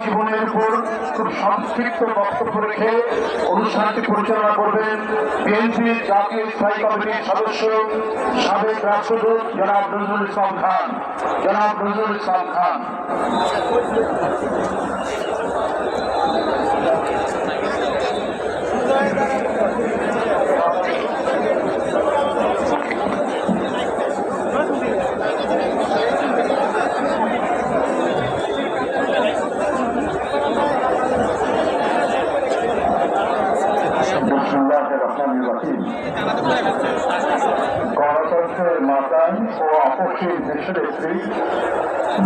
জীবনের উপর খুব সংক্ষিপ্ত বক্তব্য রেখে অনুষ্ঠানটি পরিচালনা করবেন বিএনপি জাতীয় স্থায়ী কমিটির সদস্য সাবেক রাষ্ট্রদূত জনাব নজরুল ইসলাম খান। জনাব নজরুল ইসলাম খান। Thank রহমান গণতন্ত্রের মাতান ও আপসীর দেশনেত্রী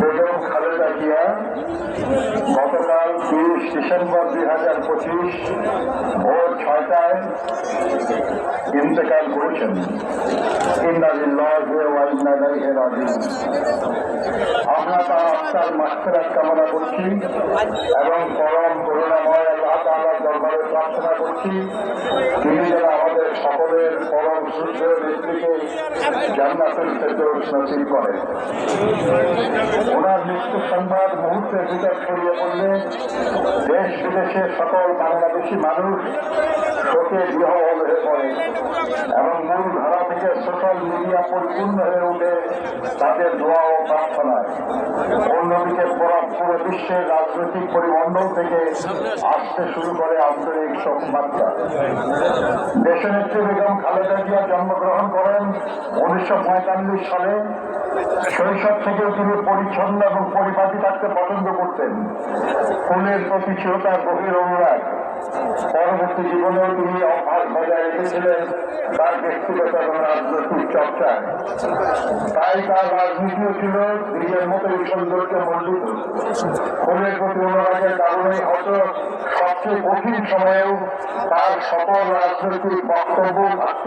বেগম খালেদা জিয়া তিরিশ ডিসেম্বর দুই হাজার পঁচিশ ভোর ছয়টায় ইন্তেকাল করেছেন। আমরা তার আত্মার মাস্টারাত কামনা করছি এবং পরম করুণাময় আল্লাহ তাআলার দরবারে প্রার্থনা করছি। তিনি যেন আমাদের সকলের পরম সূর্য নেত্রীকে জান্নাতের ফেরদৌস নসিব করেন। ওনার মৃত্যু সংবাদ মুহূর্তের ভিতর ছড়িয়ে পড়লে দেশ বিদেশের সকল বাংলাদেশি মানুষ শোকে বিহল হয়ে পড়ে এবং মূল ধারা থেকে সোশ্যাল মিডিয়া পরিপূর্ণ হয়ে ওঠে তাদের দোয়া ও প্রার্থনায় অন্যদিকে পুরো বিশ্বের রাজনৈতিক পরিমণ্ডল থেকে আসতে শুরু করে আন্তরিক শোকবার্তা। দেশনেত্রী বেগম খালেদা জিয়া জন্মগ্রহণ করেন উনিশশো পঁয়তাল্লিশ সালে। শৈশব থেকে তিনি পরিচ্ছন্ন এবং পরিপাটি থাকতে পছন্দ ফুলের প্রতি ছিল তার গভীর অনুরাগ। পরবর্তী জীবনেও তিনি অভ্যাস বজায় রেখেছিলেন তার ব্যক্তিগত এবং রাজনৈতিক চর্চায়। তাই তার রাজনীতিও ছিল নিজের মতোই সৌন্দর্য মণ্ডিত। ফুলের প্রতি অনুরাগের কারণে হয়তো সবচেয়ে কঠিন সময়েও তার সকল রাজনৈতিক বক্তব্য থাকত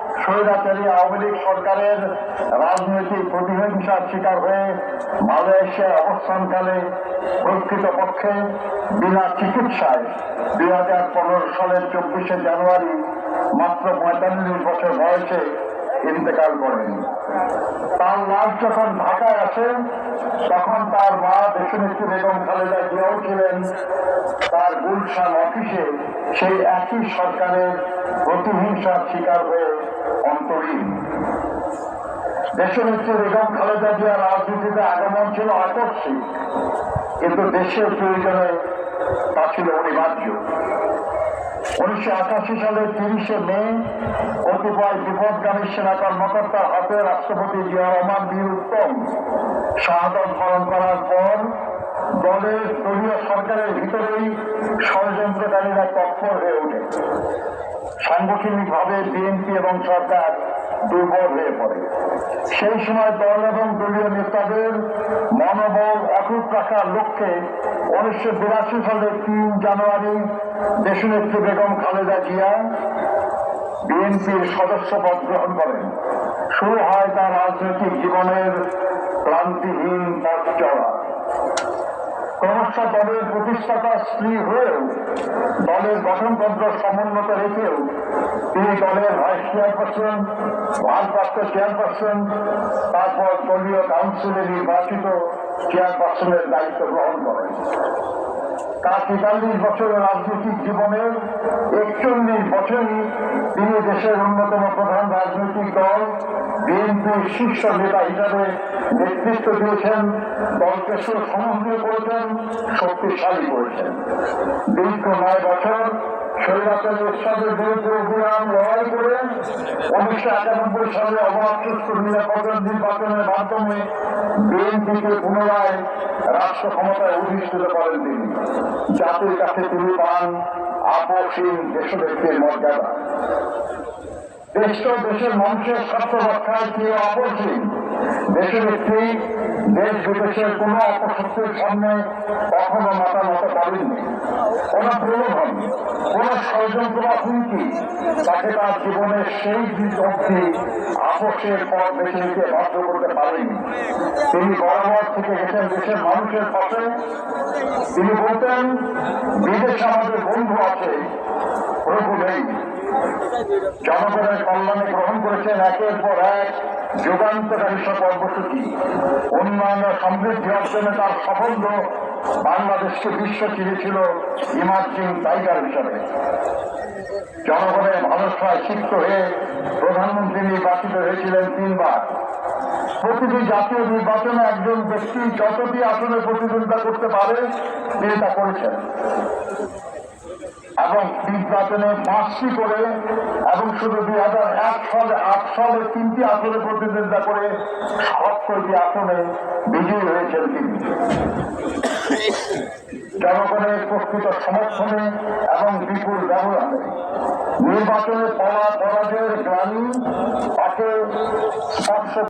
স্বৈরাচারী আওয়ামী লীগ সরকারের রাজনৈতিক প্রতিহিংসার শিকার হয়ে মালয়েশিয়ায় অবস্থানকালে প্রকৃতপক্ষে বিনা চিকিৎসায় দুই হাজার পনেরো সালের চব্বিশে জানুয়ারি মাত্র পঁয়তাল্লিশ বছর বয়সে ইন্তেকাল করেন। তার লাশ যখন ঢাকায় আসেন তখন তার মা দেশনেত্রী বেগম খালেদা জিয়াও ছিলেন। তার গুলশান অফিসে সেই একই সরকারের প্রতিহিংসার শিকার হয়ে অন্তরীণ। দেশনেত্রী বেগম খালেদা জিয়া রাজনীতিতে আগমন ছিল আকস্মিক কিন্তু দেশের প্রয়োজনে তা ছিল অনিবার্য। উনিশশো আঠাশি সালের তিরিশে মে, কতিপয় বিপদগামী সেনা কর্মকর্তার হাতে রাষ্ট্রপতি জিয়া রহমান বীর উত্তম শাহাদত বরণ করার পর দলের ষড়যন্ত্রকারীরা তৎপর হয়ে ওঠে। সাংগঠনিকভাবে বিএনপি এবং সরকার দুর্বল হয়ে পড়ে। সেই সময় দল এবং দলীয় নেতাদের মনোবল অটুট রাখার লক্ষ্যে উনিশশো বিরাশি সালের তিন জানুয়ারি দেশনেত্রী বেগম খালেদা জিয়া বিএনপির সদস্য পদ গ্রহণ করেন। শুরু হয় তার রাজনৈতিক জীবনের ক্লান্তিহীন পথ চলা। ক্রমশ দলের প্রতিষ্ঠাতা স্ত্রী হয়েও দলের গঠনতন্ত্র সমুন্নত রেখেও তিনি দলের ভাইস চেয়ারপারসন, ভারপ্রাপ্ত চেয়ারপারসন, তারপর দলীয় কাউন্সিলে নির্বাচিত চেয়ারপারসনের দায়িত্ব গ্রহণ করেন। তার তেতাল্লিশ বছরের রাজনৈতিক জীবনের একচল্লিশ বছরই তিনি দেশের অন্যতম প্রধান রাজনৈতিক দল বিএনপির শীর্ষ নেতা হিসাবে নেতৃত্ব দিয়েছেন দলকে সমন্বয় করেছেন, শক্তিশালী করেছেন। দীর্ঘ নয় বছর উনিশশো সালে মাধ্যমে বিএনপিকে রাষ্ট্র ক্ষমতায় কাছে মর্যাদা। দেশ দেশের মানুষের স্বার্থ রক্ষায় কেউ আপসীন দেশনেত্রী দেশ বিদেশের কোনো অপশক্তির সামনে কখনো মাথা নত করেননি কোন প্রলোভন, কোন ষড়যন্ত্র হুমকি তাকে তার জীবনের সেই দিক অব্দি আপোষের পথ বেছে নিতে বাধ্য করতে পারেনি। তিনি বরাবর থেকে গেছেন দেশের মানুষের পাশে তিনি বলতেন, বিদেশে আমাদের বন্ধু আছে, প্রভু নেই। জনগণের কল্যাণে গ্রহণ করেছেন একের পর এক যুগান্তকারী সব কর্মসূচি উন্নয়ন সমৃদ্ধি অর্জনে তার সাফল্য বাংলাদেশকে বিশ্ব চিরেছিল ইমার্জিং টাইগার হিসাবে। জনগণের ভালোবাসায় ক্ষিপ্ত হয়ে প্রধানমন্ত্রী নির্বাচিত হয়েছিলেন তিনবার। প্রতিটি জাতীয় নির্বাচনে একজন ব্যক্তি যতটি আসনে প্রতিদ্বন্দ্বিতা করতে পারে তিনি তা করেছেন। নির্বাচনে পাঁচটি করে এবং শুধু দুই হাজার এক সালে, আট সালে তিনটি আসনে প্রতিদ্বন্দ্বিতা করে সত্তরটি আসনে বিজয়ী হয়েছেন তিনি। জনগণের প্রকৃত সমর্থনে এবং বিপুল ব্যবহারে নির্বাচনে পরা পরাজয়ের গ্লানি তাকে স্পর্শ